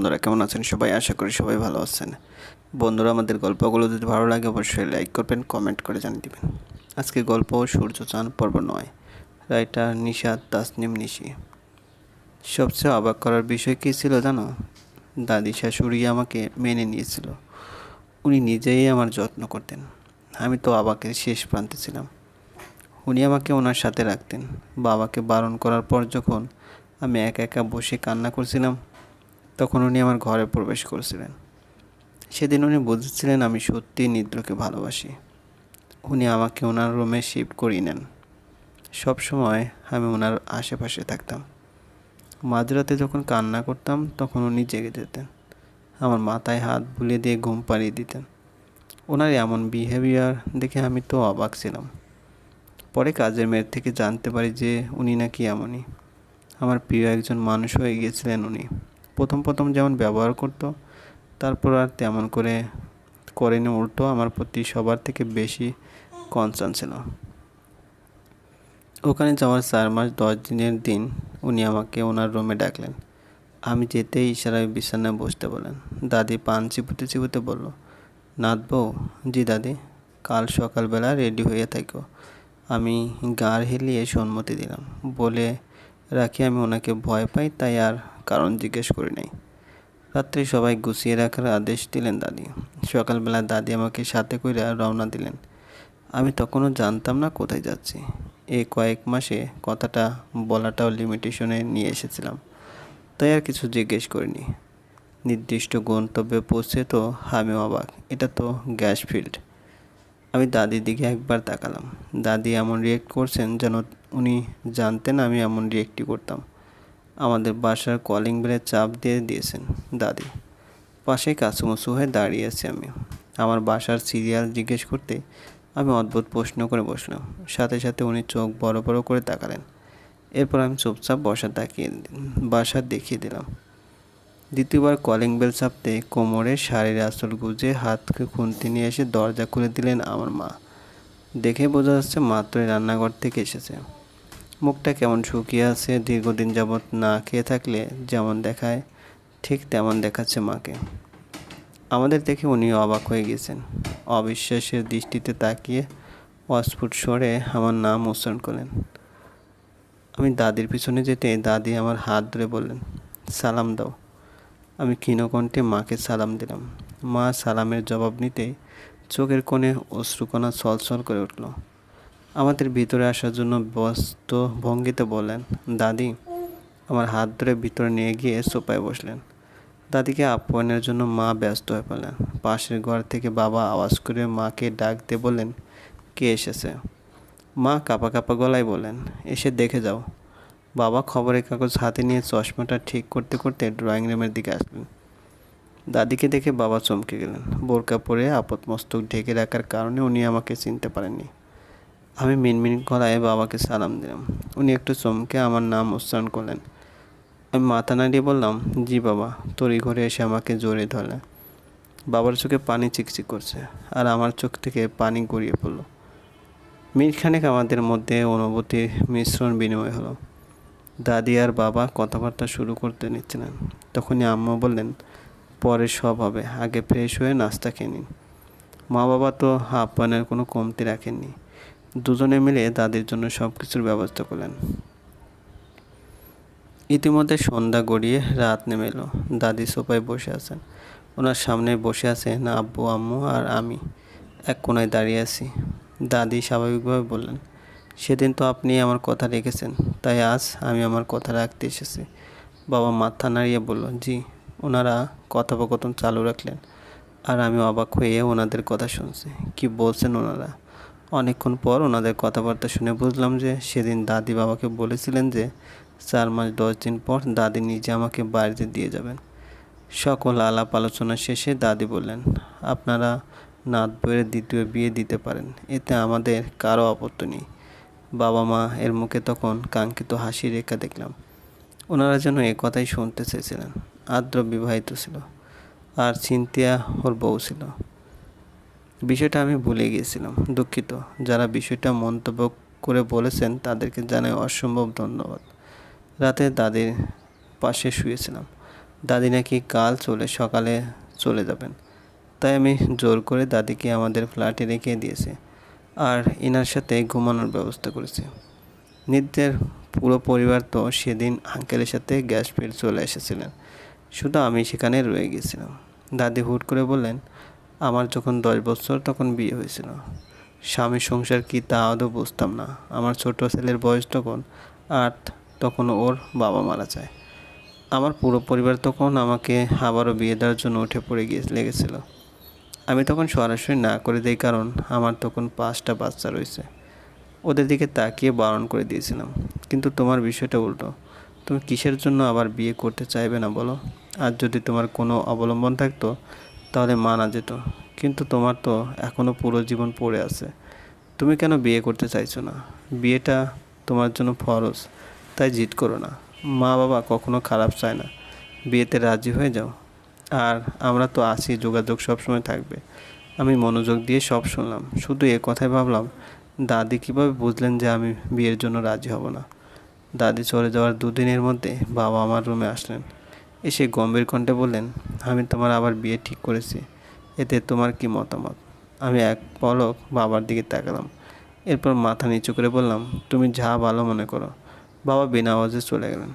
বন্ধুরা, কেমন আছেন সবাই? আশা করি সবাই ভালো আছেন। বন্ধুরা, আমাদের গল্পগুলো যদি ভালো লাগে, অবশ্যই লাইক করবেন কমেন্ট করে জানিয়ে দেবেন। আজকে গল্প সূর্য, চাঁদ, পর্ব নয়। রাইটার নিশাদ, তাসনিম, নিশি। সবচেয়ে অবাক করার বিষয় কী ছিল জানো? দাদি শাশুড়ি আমাকে মেনে নিয়েছিল। উনি নিজেই আমার যত্ন করতেন। আমি তো অবাকের শেষ প্রান্তে ছিলাম। উনি আমাকে ওনার সাথে রাখতেন। বাবাকে বারণ করার পর যখন আমি একা একা বসে কান্না করছিলাম তখন উনি আমার ঘরে প্রবেশ করেছিলেন। সেদিন উনি বুঝেছিলেন আমি সত্যিই নিদ্রকে ভালোবাসি। উনি আমাকে ওনার রুমে শিফট করিয়ে নেন। সব সময় আমি ওনার আশেপাশে থাকতাম। মাঝরাতে যখন কান্না করতাম, তখন উনি জেগে যেতেন। আমার মাথায় হাত বুলিয়ে দিয়ে ঘুম পাড়িয়ে দিতেন। ওনার এমন বিহেভিয়ার দেখে আমি তো অবাক ছিলাম। পরে কাজের মেয়ের থেকে জানতে পারি যে উনি নাকি এমনই। আমার প্রিয় একজন মানুষ হয়ে গিয়েছিলেন উনি। প্রথম প্রথম যেমন ব্যবহার করতো, তারপর আর তেমন করে করেনি, উল্টো আমার প্রতি সবার থেকে বেশি কনসার্ন ছিল। ওখানে যাওয়ার চার মাস দশ দিনের দিন উনি আমাকে ওনার রুমে ডাকলেন। আমি যেতেই ইশারায় বিছানায় বসতে বলেন দাদি পান চিপুতে চিপুতে বলল নাথ বউ, জি দাদি, কাল সকালবেলা রেডি হয়ে থাকো। আমি গাড় হেলিয়ে সম্মতি দিলাম। বলে রাখি আমি ওনাকে ভয় পাই, তাই আর কারণ জিজ্ঞেস করি নাই। রাত্রে সবাই গুছিয়ে রাখার আদেশ দিলেন দাদি। সকালবেলা দাদি আমাকে সাথে করে রওনা দিলেন। আমি তখনও জানতাম না কোথায় যাচ্ছি। এই কয়েক মাসে কথাটা বলাটাও লিমিটেশনে নিয়ে এসেছিলাম। তাই আর কিছু জিজ্ঞেস করিনি। নির্দিষ্ট গন্তব্যে পৌঁছে তো আমি অবাক। এটা তো গ্যাস ফিল্ড। আমি দাদির দিকে একবার তাকালাম। দাদি এমন রিয়েক্ট করছেন যেন উনি জানতেন আমি এমন রিয়েক্টই করতাম। আমাদের বাসার কলিং বেলে চাপ দিয়ে দিয়েছেন দাদি। পাশে কাছুমুছু হয়ে দাঁড়িয়ে আছি আমি। আমার বাসার সিরিয়াল জিজ্ঞেস করতে আমি অদ্ভুত প্রশ্ন করে বসলাম। সাথে সাথে উনি চোখ বড় বড় করে তাকালেন। এরপর আমি চুপচাপ বসা তাকিয়ে বাসা দেখিয়ে দিলাম। দ্বিতীয়বার কলিং বেল চাপতে কোমরে শাড়ির আঁচল গুজে হাতকে খুন্তি নিয়ে এসে দরজা খুলে দিলেন আমার মা। দেখে বোঝা যাচ্ছে মাত্রই রান্নাঘর থেকে এসেছে। মুখটা কেমন শুকিয়ে আছে, দীর্ঘদিন যাবৎ না খেয়ে থাকলে যেমন দেখায়, ঠিক তেমন দেখাচ্ছে মাকে। আমাদের দেখে উনি অবাক হয়ে গেছেন। অবিশ্বাসের দৃষ্টিতে তাকিয়ে অস্ফুট স্বরে আমার নাম উচ্চারণ করলেন। আমি দাদির পিছনে যেতে দাদি আমার হাত ধরে বললেন, সালাম দাও। আমি ক্ষীণকণ্ঠে মাকে সালাম দিলাম। মা সালামের জবাব নিতে চোখের কোণে অশ্রুকণা ছলছল করে উঠল। আমাদের ভিতরে আসার জন্য ব্যস্ত ভঙ্গিতে বললেন, দাদি, আমার হাত ধরে ভিতরে নিয়ে গিয়ে সোফায় বসলেন। দাদিকে আপ্যায়নের জন্য মা ব্যস্ত হয়ে পড়লেন। পাশের ঘর থেকে বাবা আওয়াজ করে মাকে ডাক দিয়ে বললেন, কে এসেছে? মা কাপা কাপা গলায় বললেন, এসে দেখে যাও। বাবা খবরের কাগজ হাতে নিয়ে চশমাটা ঠিক করতে করতে ড্রয়িং রুমের দিকে আসলেন। দাদিকে দেখে বাবা চমকে গেলেন। বোরকা পরে আপদ মস্তক ঢেকে রাখার কারণে উনি আমাকে চিনতে পারেননি। আমি মিনমিন গলায় বাবাকে সালাম দিলাম। উনি একটু চমকে আমার নাম উচ্চারণ করলেন। আমি মাথা নাড়িয়ে বললাম, জি বাবা তোরই ঘরে এসে আমাকে জোরে ধরলেন বাবার চোখে পানি চিকচিক করছে আর আমার চোখ থেকে পানি গড়িয়ে পড়ল। মিনিটখানেক আমাদের মধ্যে অনুভূতির মিশ্রণ বিনিময় হলো। দাদি আর বাবা কথাবার্তা শুরু করতে নিচ্ছিলেন। তখনই আম্মা বললেন, পরে সব হবে, আগে ফ্রেশ হয়ে নাস্তা খেয়ে নিন। মা বাবা তো আপ্যায়নের কোনো কমতি রাখেননি। দুজনে মিলে দাদির জন্য সব কিছুর ব্যবস্থা করলেন। ইতিমধ্যে সন্ধ্যা গড়িয়ে রাত নেমে এলো। দাদি সোফায় বসে আছেন। ওনার সামনে বসে আছেন আব্বু, আম্মু আর আমি। এক কোনায় দাঁড়িয়ে আছি। দাদি স্বাভাবিকভাবে বললেন, সেদিন তো আপনি আমার কথা রেখেছেন, তাই আজ আমি আমার কথা রাখতে এসেছি। বাবা মাথা নাড়িয়ে বলল, জি, ওনারা কথোপকথন চালু রাখলেন আর আমি অবাক হয়ে ওনাদের কথা শুনছি। কি বলছেন ওনারা? অনেকক্ষণ পর ওনাদের কথাবার্তা শুনে বুঝলাম যে সেদিন দাদি বাবাকে বলেছিলেন যে চার মাস দশ দিন পর দাদি নিজে আমাকে বাড়িতে দিয়ে যাবেন। সকল আলাপ আলোচনা শেষে দাদি বললেন, আপনারা নাত বইয়ের দ্বিতীয় বিয়ে দিতে পারেন, এতে আমাদের কারও আপত্তি নেই। বাবা মা এর মুখে তখন কাঙ্ক্ষিত হাসি রেখা দেখলাম। ওনারা যেন এ কথাই শুনতে চেয়েছিলেন। আদ্র বিবাহিত ছিল। আর চিন্তিয়া ওর বউ ছিল। বিষয়টা আমি ভুলে গিয়েছিলাম, দুঃখিত। যারা বিষয়টা মন্তব্য করে বলেছেন, তাদেরকে জানাই অসম্ভব ধন্যবাদ। রাতে দাদির পাশে শুয়েছিলাম। দাদি নাকি কাল চলে, সকালে চলে যাবেন। তাই আমি জোর করে দাদিকে আমাদের ফ্ল্যাটে রেখে দিয়েছি আর এনার সাথে ঘুমানোর ব্যবস্থা করেছি। নিত্যের পুরো পরিবার তো সেদিন আঙ্কেলের সাথে গ্যাস ফিল্ড চলে এসেছিলেন। শুধু আমি সেখানে রয়ে গেছিলাম দাদি হুট করে বললেন আমার যখন দশ বছর তখন বিয়ে হয়েছিল। স্বামী সংসার কি তা আদৌ বুঝতাম না। আমার ছোট ছেলের বয়স তখন আট, তখন ওর বাবা মারা যায়। আমার পুরো পরিবার তখন আমাকে আবারও বিয়ে দেওয়ার জন্য উঠে পড়ে গিয়ে লেগেছিল। আমি তখন সরাসরি না করে দিই কারণ আমার তখন পাঁচটা বাচ্চা রয়েছে। ওদের দিকে তাকিয়ে বারণ করে দিয়েছিলাম। কিন্তু তোমার বিষয়টা উল্টো। তুমি কিসের জন্য আবার বিয়ে করতে চাইবে না বলো? আর যদি তোমার কোনো অবলম্বন থাকতো তাহলে মানা যেত। কিন্তু তোমার তো এখনও পুরো জীবন পড়ে আছে। তুমি কেন বিয়ে করতে চাইছো না? বিয়েটা তোমার জন্য ফরজ, তাই জিদ করো না। মা বাবা কখনো খারাপ চায় না। বিয়েতে রাজি হয়ে যাও। আর আমরা তো আছি, যোগাযোগ সবসময় থাকবে। আমি মনোযোগ দিয়ে সব শুনলাম। শুধু এ কথাই ভাবলাম, দাদি কীভাবে বুঝলেন যে আমি বিয়ের জন্য রাজি হব না? দাদি চলে যাওয়ার দুদিনের মধ্যে বাবা আমার রুমে আসলেন। এসে গম্ভীর কণ্ঠে বললেন, আমি তোমার আবার বিয়ে ঠিক করেছি। এতে তোমার কি মতামত? আমি এক পলক বাবার দিকে তাকালাম। এরপর মাথা নিচু করে বললাম, তুমি যা ভালো মনে করো। বাবা বিনা আওয়াজে চলে গেলেন।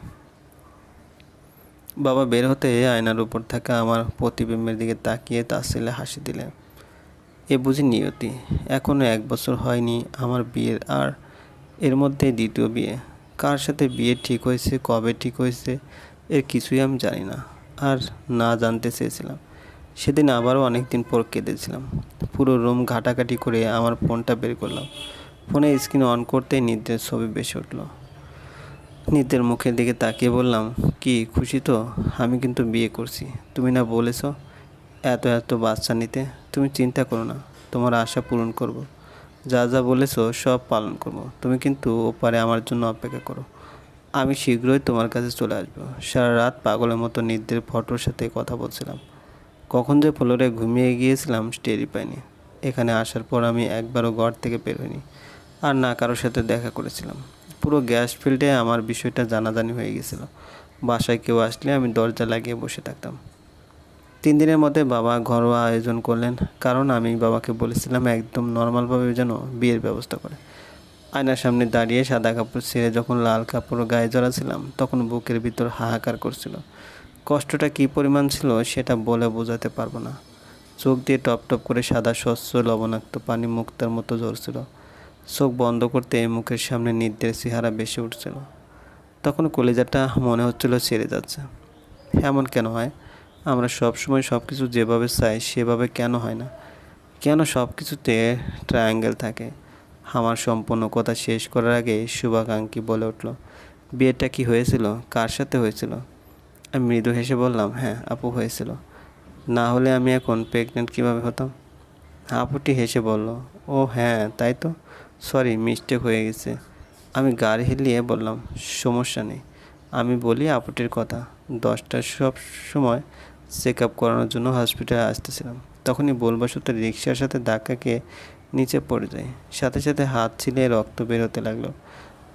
বাবা বের হতে আয়নার উপর থাকা আমার প্রতিবিম্বের দিকে তাকিয়ে তার ছেলে হাসি দিলেন। এ বুঝি নিয়তি। এখনও এক বছর হয়নি আমার বিয়ের, আর এর মধ্যে দ্বিতীয় বিয়ে। কার সাথে বিয়ে ঠিক হয়েছে, কবে ঠিক হয়েছে এর কিছুই আমি জানি না। আর না জানতে চেয়েছিলাম। সেদিন আবারও অনেক দিন পর কেঁদেছিলাম। পুরো রুম ঘাটাঘাটি করে আমার ফোনটা বের করলাম। ফোনে স্ক্রিন অন করতেই নিদ্রের ছবি বেশি উঠল। নিত্যের মুখের দিকে তাকিয়ে বললাম, কি, খুশি তো? আমি কিন্তু বিয়ে করছি। তুমি না বলেছ এত এত বাচ্চা নিতে? তুমি চিন্তা করো না। তোমার আশা পূরণ করব। যা যা বলেছ সব পালন করব। তুমি কিন্তু ওপারে আমার জন্য অপেক্ষা করো। আমি শীঘ্রই তোমার কাছে চলে আসব। সারা রাত পাগলের মতো নিদ্রের ফটোর সাথে কথা বলছিলাম। কখন যে ফ্লোরে ঘুমিয়ে গিয়েছিলাম টেরি পাইনি। এখানে আসার পর আমি একবারও ঘর থেকে বের হইনি আর না কারোর সাথে দেখা করেছিলাম। পুরো গ্যাস ফিল্ডে আমার বিষয়টা জানাজানি হয়ে গেছিল বাসায় কেউ আসলে আমি দরজা লাগিয়ে বসে থাকতাম। তিন দিনের মধ্যে বাবা ঘরোয়া আয়োজন করলেন, কারণ আমি বাবাকে বলেছিলাম একদম নর্মালভাবে যেন বিয়ের ব্যবস্থা করে। আয়নার সামনে দাঁড়িয়ে সাদা কাপড় ছেড়ে যখন লাল কাপড় গায়ে জড়াছিলাম, তখন বুকের ভিতর হাহাকার করছিল। কষ্টটা কী পরিমাণ ছিল সেটা বলে বোঝাতে পারব না। চোখ দিয়ে টপ টপ করে সাদা স্বচ্ছ লবণাক্ত পানি মুক্তার মতো ঝরছিল। চোখ বন্ধ করতে মুখের সামনে নিদ্রের চেহারা বেশি উঠছিল। তখন কলেজাটা মনে হচ্ছিল ছেড়ে যাচ্ছে। এমন কেন হয়? আমরা সব সময় সব কিছু যেভাবে চাই সেভাবে কেন হয় না? কেন সব কিছুতে ট্রায়াঙ্গেল থাকে? আমার সম্পূর্ণ কথা শেষ করার আগে শুভাকাঙ্ক্ষী বলে উঠল, বিয়েটা কি হয়েছিল? কার সাথে হয়েছিল? আমি মৃদু হেসে বললাম হ্যাঁ আপু হয়েছিল। না হলে আমি এখন প্রেগনেন্ট কীভাবে হতাম? আপুটি হেসে বলল, ও হ্যাঁ তাই তো। সরি মিস্টেক হয়ে গেছে। আমি গাড়ি হিলিয়ে বললাম, সমস্যা নেই। আমি বলি আপুটির কথা। দশটার সব সময় চেক আপ করানোর জন্য হসপিটালে আসতেছিলাম। তখনই বলবশত রিক্সার সাথে ধাক্কা খেয়ে নিচে পড়ে যায়। সাথে সাথে হাত ছিলে রক্ত বের হতে লাগল।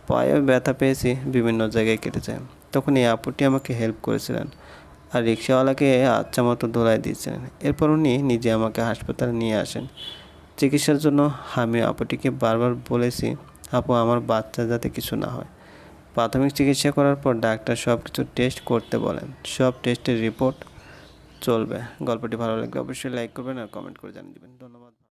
পায়ে ব্যথা পেয়েছি, বিভিন্ন জায়গায় কেটে যায়। তখন এই আপুটি আমাকে হেল্প করেছিলেন আর রিক্সাওয়ালাকে আচ্ছা মতো দোলাই দিয়েছিলেন। এরপর উনি নিজে আমাকে হাসপাতালে নিয়ে আসেন। চিকিৎসার জন্য আমি আপুটিকে বারবার বলেছি, আপু, আমার বাচ্চা যাতে কিছু না হয়। প্রাথমিক চিকিৎসা করার পর ডাক্তার সব কিছু টেস্ট করতে বলেন। সব টেস্টের রিপোর্ট চলবে। গল্পটি ভালো লাগলে অবশ্যই লাইক করবেন আর কমেন্ট করে জানিয়ে দেবেন। ধন্যবাদ।